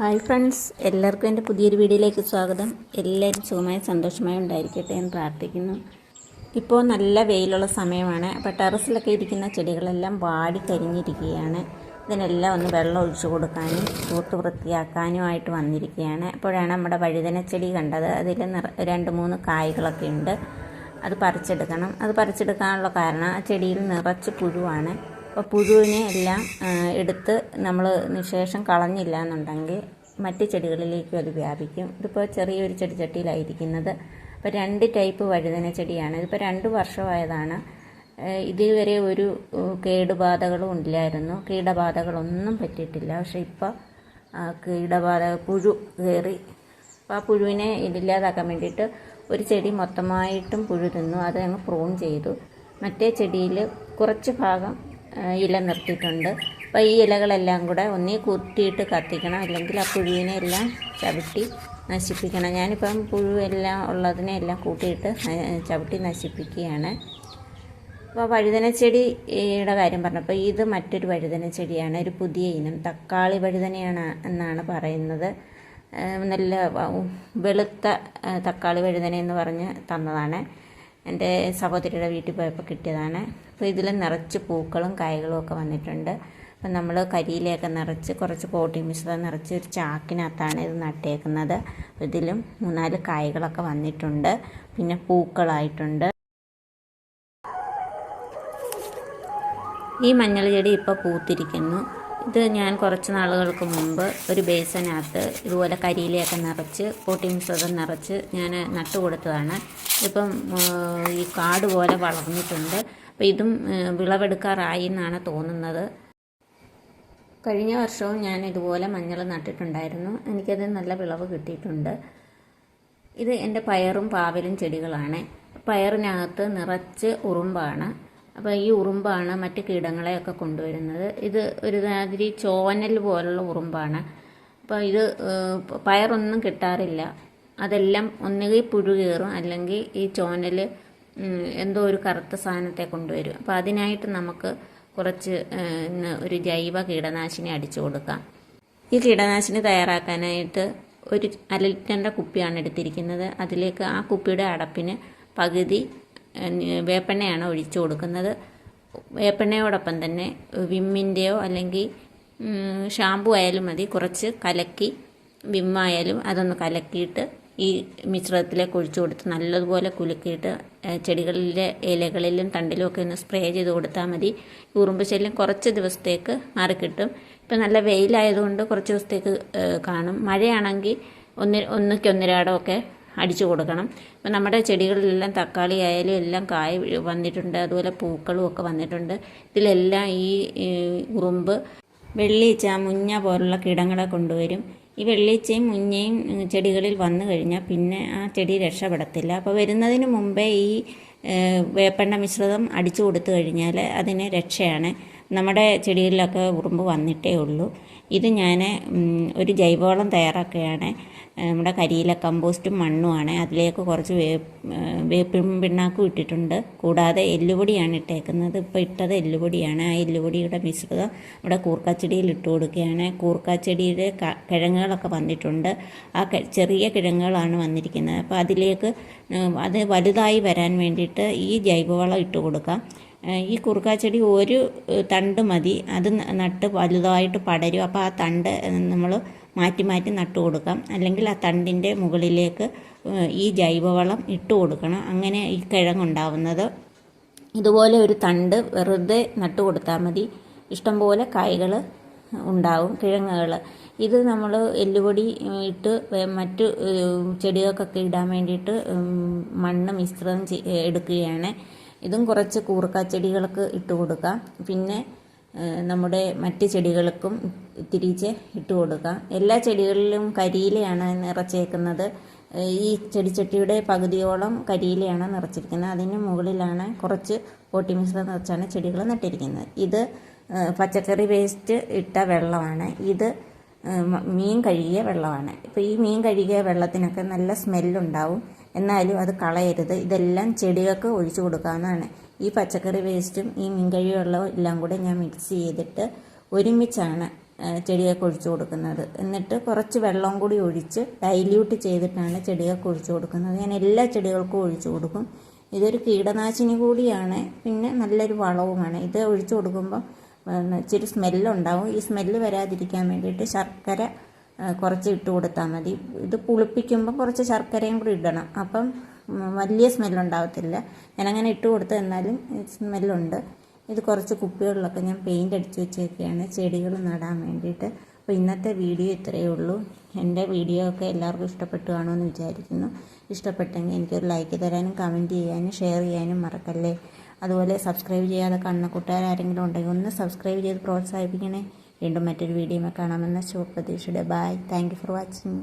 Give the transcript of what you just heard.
Hi friends എല്ലാവർക്കും എന്റെ പുതിയൊരു വീഡിയോയിലേക്ക് സ്വാഗതം. എല്ലാവരും സുഖമായി സന്തോഷമായി ഉണ്ടായിരിക്കട്ടെ എന്ന് പ്രാർത്ഥിക്കുന്നു. ഇപ്പോൾ നല്ല വെയിലുള്ള സമയമാണ്. അപ്പോൾ ടെറസിലൊക്കെ ഇരിക്കുന്ന ചെടികളെല്ലാം വാടി കരിഞ്ഞിരിക്കുകയാണ്. ഇതിനെല്ലാം ഒന്ന് വെള്ളം ഒഴിച്ചു കൊടുക്കാനും തൂത്ത് വൃത്തിയാക്കാനുമായിട്ട് വന്നിരിക്കുകയാണ്. അപ്പോഴാണ് നമ്മുടെ വഴുതന ചെടി കണ്ടത്. അതിൽ രണ്ട് മൂന്ന് കായ്കളൊക്കെ ഉണ്ട്. അത് പറിച്ചെടുക്കണം. അത് പറിച്ചെടുക്കാനുള്ള കാരണം ആ ചെടിയിൽ നിറച്ച് പുഴുവാണ്. പുഴുവിനെ എല്ലാം എടുത്ത് നമ്മൾ നിശേഷം കളഞ്ഞില്ല എന്നുണ്ടെങ്കിൽ മറ്റ് ചെടികളിലേക്കും അത് വ്യാപിക്കും. ഇതിപ്പോൾ ചെറിയൊരു ചെടിച്ചട്ടിയിലായിരിക്കുന്നത് അപ്പോൾ രണ്ട് ടൈപ്പ് വഴുതന ചെടിയാണ്. ഇതിപ്പോൾ രണ്ട് വർഷമായതാണ്. ഇതുവരെ ഒരു കേടുബാധകളും ഇല്ലായിരുന്നു. കീടബാധകളൊന്നും പറ്റിയിട്ടില്ല. പക്ഷേ ഇപ്പോൾ കീടബാധ പുഴു കയറി. അപ്പോൾ ആ പുഴുവിനെ ഇതില്ലാതാക്കാൻ വേണ്ടിയിട്ട് ഒരു ചെടി മൊത്തമായിട്ടും പുഴു തിന്നു. അത് ഞങ്ങൾ പ്രൂൺ ചെയ്തു. മറ്റേ ചെടിയിൽ കുറച്ച് ഭാഗം ഇല നിർത്തിയിട്ടുണ്ട്. അപ്പോൾ ഈ ഇലകളെല്ലാം കൂടെ ഒന്നീ കുത്തിയിട്ട് കത്തിക്കണം. അല്ലെങ്കിൽ ആ പുഴുവിനെ എല്ലാം ചവിട്ടി നശിപ്പിക്കണം. ഞാനിപ്പം പുഴുവെല്ലാം ഉള്ളതിനെ എല്ലാം കൂട്ടിയിട്ട് ചവിട്ടി നശിപ്പിക്കുകയാണ്. അപ്പോൾ വഴുതന ചെടിയുടെ കാര്യം പറഞ്ഞപ്പോൾ ഇത് മറ്റൊരു വഴുതന ചെടിയാണ് ഒരു പുതിയ ഇനം. തക്കാളി വഴുതനയാണ് എന്നാണ് പറയുന്നത്. നല്ല വെളുത്ത തക്കാളി വഴുതന എന്ന് പറഞ്ഞ് തന്നതാണ്. എന്റെ സഹോദരിയുടെ വീട്ടിൽ പോയപ്പോൾ കിട്ടിയതാണ്. അപ്പോൾ ഇതിൽ നിറച്ച് പൂക്കളും കായകളും ഒക്കെ വന്നിട്ടുണ്ട്. അപ്പം നമ്മൾ കരിയിലയൊക്കെ നിറച്ച് കുറച്ച് പോട്ടി മിശ്രിതം നിറച്ച് ഒരു ചാക്കിനകത്താണ് ഇത് നട്ടേക്കുന്നത്. ഇതിലും മൂന്നാൽ കായകളൊക്കെ വന്നിട്ടുണ്ട്. പിന്നെ പൂക്കളായിട്ടുണ്ട്. ഈ മഞ്ഞൾ ചെടി ഇപ്പോൾ പൂത്തിരിക്കുന്നു. ഇത് ഞാൻ കുറച്ച് നാളുകൾക്ക് മുമ്പ് ഒരു ബേസനകത്ത് ഇതുപോലെ കരിയിലയൊക്കെ നിറച്ച് പോട്ടി മിശ്രിതം നിറച്ച് ഞാൻ നട്ടുകൊടുത്തതാണ്. ഇപ്പം ഈ കാട് പോലെ വളർന്നിട്ടുണ്ട്. അപ്പോൾ ഇതും വിളവെടുക്കാറായി എന്നാണ് തോന്നുന്നത്. കഴിഞ്ഞ വർഷവും ഞാൻ ഇതുപോലെ മഞ്ഞൾ നട്ടിട്ടുണ്ടായിരുന്നു. എനിക്കത് നല്ല വിളവ് കിട്ടിയിട്ടുണ്ട്. ഇത് എന്റെ പയറും പാവലും ചെടികളാണ്. പയറിനകത്ത് നിറച്ച് ഉറുമ്പാണ്. അപ്പോൾ ഈ ഉറുമ്പാണ് മറ്റ് കീടങ്ങളെയൊക്കെ കൊണ്ടുവരുന്നത്. ഇത് ഒരു മാതിരി ചോനൽ പോലുള്ള ഉറുമ്പാണ്. അപ്പോൾ ഇത് പയറൊന്നും കിട്ടാറില്ല. അതെല്ലാം ഒന്നുകിൽ പുഴു കയറും അല്ലെങ്കിൽ ഈ ചോനൽ എന്തോ ഒരു കറുത്ത സാധനത്തെ കൊണ്ടുവരും. അപ്പോൾ അതിനായിട്ട് നമുക്ക് കുറച്ച് ഒരു ജൈവ കീടനാശിനി അടിച്ചു കൊടുക്കാം. ഈ കീടനാശിനി തയ്യാറാക്കാനായിട്ട് ഒരു അര കുപ്പിയാണ് എടുത്തിരിക്കുന്നത്. അതിലേക്ക് ആ കുപ്പിയുടെ അടപ്പിന് പകുതി വേപ്പെണ്ണയാണ് ഒഴിച്ചു കൊടുക്കുന്നത്. വേപ്പെണ്ണയോടൊപ്പം തന്നെ വിമ്മിന്റെയോ അല്ലെങ്കിൽ ഷാമ്പു ആയാലും മതി. കുറച്ച് കലക്കി വിമ്മായാലും അതൊന്ന് കലക്കിയിട്ട് ഈ മിശ്രിതത്തിലേക്ക് ഒഴിച്ചു കൊടുത്ത് നല്ലതുപോലെ കുലുക്കിയിട്ട് ചെടികളിലെ ഇലകളിലും തണ്ടിലും ഒക്കെ ഒന്ന് സ്പ്രേ ചെയ്ത് കൊടുത്താൽ മതി. ഉറുമ്പ് ശല്യം കുറച്ച് ദിവസത്തേക്ക് മാറിക്കിട്ടും ഇപ്പം നല്ല വെയിലായതുകൊണ്ട് കുറച്ച് ദിവസത്തേക്ക് കാണും. മഴയാണെങ്കിൽ ഒന്ന് ഒന്നിക്കൊന്നിരാടമൊക്കെ അടിച്ചു കൊടുക്കണം. ഇപ്പം നമ്മുടെ ചെടികളിലെല്ലാം തക്കാളി ആയാലും എല്ലാം കായ വന്നിട്ടുണ്ട്. അതുപോലെ പൂക്കളും ഒക്കെ വന്നിട്ടുണ്ട്. ഇതിലെല്ലാം ഈ ഈ ഉറുമ്പ് വെള്ളീച്ച മുഞ്ഞ പോലുള്ള കീടങ്ങളെ കൊണ്ടുവരും. ഈ വെള്ളീച്ചയും മുഞ്ഞയും ചെടികളിൽ വന്നു കഴിഞ്ഞാൽ പിന്നെ ആ ചെടി രക്ഷപ്പെടത്തില്ല. അപ്പോൾ വരുന്നതിന് മുമ്പേ ഈ വേപ്പെണ്ണ മിശ്രിതം അടിച്ചു കൊടുത്തു കഴിഞ്ഞാൽ അതിന് രക്ഷയാണ്. നമ്മുടെ ചെടികളിലൊക്കെ ഉറുമ്പ് വന്നിട്ടേ ഉള്ളൂ. ഇത് ഞാൻ ഒരു ജൈവവളം തയ്യാറാക്കുകയാണ്. നമ്മുടെ കരിയില കമ്പോസ്റ്റും മണ്ണുമാണ് അതിലേക്ക് കുറച്ച് വേ വേപ്പിൻ പിണ്ണാക്കും ഇട്ടിട്ടുണ്ട്. കൂടാതെ എല്ലുപൊടിയാണ് ഇട്ടേക്കുന്നത്. ഇപ്പോൾ ഇട്ടത് എല്ലുപൊടിയാണ്. ആ എല്ലുപൊടിയുടെ മിശ്രിതം നമ്മുടെ കൂർക്കച്ചെടിയിൽ ഇട്ട് കൊടുക്കുകയാണ്. കൂർക്കച്ചെടിയുടെ കിഴങ്ങുകളൊക്കെ വന്നിട്ടുണ്ട്. ആ ചെറിയ കിഴങ്ങുകളാണ് വന്നിരിക്കുന്നത്. അപ്പോൾ അതിലേക്ക് അത് വലുതായി വരാൻ വേണ്ടിയിട്ട് ഈ ജൈവവളം ഇട്ട് കൊടുക്കാം. ഈ കുറുക്കാച്ചെടി ഒരു തണ്ട് മതി. അത് നട്ട് വലുതായിട്ട് പടരും. അപ്പോൾ ആ തണ്ട് നമ്മൾ മാറ്റി മാറ്റി നട്ടു കൊടുക്കാം. അല്ലെങ്കിൽ ആ തണ്ടിന്റെ മുകളിലേക്ക് ഈ ജൈവവളം ഇട്ട് കൊടുക്കണം. അങ്ങനെ ഈ കിഴങ്ങുണ്ടാവുന്നത്. ഇതുപോലെ ഒരു തണ്ട് വെറുതെ നട്ടു കൊടുത്താൽ മതി. ഇഷ്ടംപോലെ കായ്കൾ ഉണ്ടാവും കിഴങ്ങുകൾ ഇത് നമ്മൾ എല്ലുപൊടി ഇട്ട് മറ്റു ചെടികൾക്കൊക്കെ ഇടാൻ വേണ്ടിയിട്ട് മണ്ണ് മിശ്രിതം എടുക്കുകയാണ്. ഇതും കുറച്ച് കൂർക്ക ചെടികൾക്ക് ഇട്ട് കൊടുക്കാം. പിന്നെ നമ്മുടെ മറ്റ് ചെടികൾക്കും തിരിച്ച് ഇട്ട് കൊടുക്കാം. എല്ലാ ചെടികളിലും കരിയിലയാണ് നിറച്ചേക്കുന്നത്. ഈ ചെടിച്ചട്ടിയുടെ പകുതിയോളം കരിയിലയാണ് നിറച്ചിരിക്കുന്നത്. അതിന് മുകളിലാണ് കുറച്ച് പോട്ടി മിശ്രം നിറച്ചാണ് ചെടികൾ നട്ടിരിക്കുന്നത്. ഇത് പച്ചക്കറി വേസ്റ്റ് ഇട്ട വെള്ളമാണ്. ഇത് മീൻ കഴുകിയ വെള്ളമാണ്. ഇപ്പോൾ ഈ മീൻ കഴുകിയ വെള്ളത്തിനൊക്കെ നല്ല സ്മെല്ലുണ്ടാവും. എന്നാലും അത് കളയരുത്. ഇതെല്ലാം ചെടികൾക്ക് ഒഴിച്ചു കൊടുക്കാവുന്നതാണ്. ഈ പച്ചക്കറി വേസ്റ്റും ഈ മീൻകഴി വെള്ളവും എല്ലാം കൂടെ ഞാൻ മിക്സ് ചെയ്തിട്ട് ഒരുമിച്ചാണ് ചെടികൾക്ക് ഒഴിച്ചു കൊടുക്കുന്നത്. എന്നിട്ട് കുറച്ച് വെള്ളം കൂടി ഒഴിച്ച് ഡൈല്യൂട്ട് ചെയ്തിട്ടാണ് ചെടികൾക്ക് ഒഴിച്ചു കൊടുക്കുന്നത്. ഞാൻ എല്ലാ ചെടികൾക്കും ഒഴിച്ചു കൊടുക്കും. ഇതൊരു കീടനാശിനി കൂടിയാണ്. പിന്നെ നല്ലൊരു വളവുമാണ്. ഇത് ഒഴിച്ചു കൊടുക്കുമ്പോൾ ഇച്ചിരി സ്മെല്ലുണ്ടാവും ഈ സ്മെല്ല് വരാതിരിക്കാൻ വേണ്ടിയിട്ട് ശർക്കര കുറച്ച് ഇട്ട് കൊടുത്താൽ മതി. ഇത് പുളിപ്പിക്കുമ്പോൾ കുറച്ച് ശർക്കരയും കൂടി ഇടണം. അപ്പം വലിയ സ്മെല്ലുണ്ടാവത്തില്ല. ഞാനങ്ങനെ ഇട്ട് കൊടുത്തു എന്നാലും സ്മെല്ലുണ്ട്. ഇത് കുറച്ച് കുപ്പികളിലൊക്കെ ഞാൻ പെയിന്റ് അടിച്ച് വെച്ചൊക്കെയാണ്. ചെടികൾ നടാൻ വേണ്ടിയിട്ട്. അപ്പോൾ ഇന്നത്തെ വീഡിയോ ഇത്രയേ ഉള്ളൂ. എന്റെ വീഡിയോ ഒക്കെ എല്ലാവർക്കും ഇഷ്ടപ്പെട്ടു കാണുമെന്ന് വിചാരിക്കുന്നു. ഇഷ്ടപ്പെട്ടെങ്കിൽ എനിക്കൊരു ലൈക്ക് തരാനും കമന്റ് ചെയ്യാനും ഷെയർ ചെയ്യാനും മറക്കല്ലേ? അതുപോലെ സബ്സ്ക്രൈബ് ചെയ്യാതെ കാണുന്ന കൂട്ടുകാരാരെങ്കിലും ഉണ്ടെങ്കിൽ ഒന്ന് സബ്സ്ക്രൈബ് ചെയ്ത് പ്രോത്സാഹിപ്പിക്കണേ. വീണ്ടും മറ്റൊരു വീഡിയോ കാണാമെന്ന ശുഭപ്രതീക്ഷയുടെ. Bye thank for watching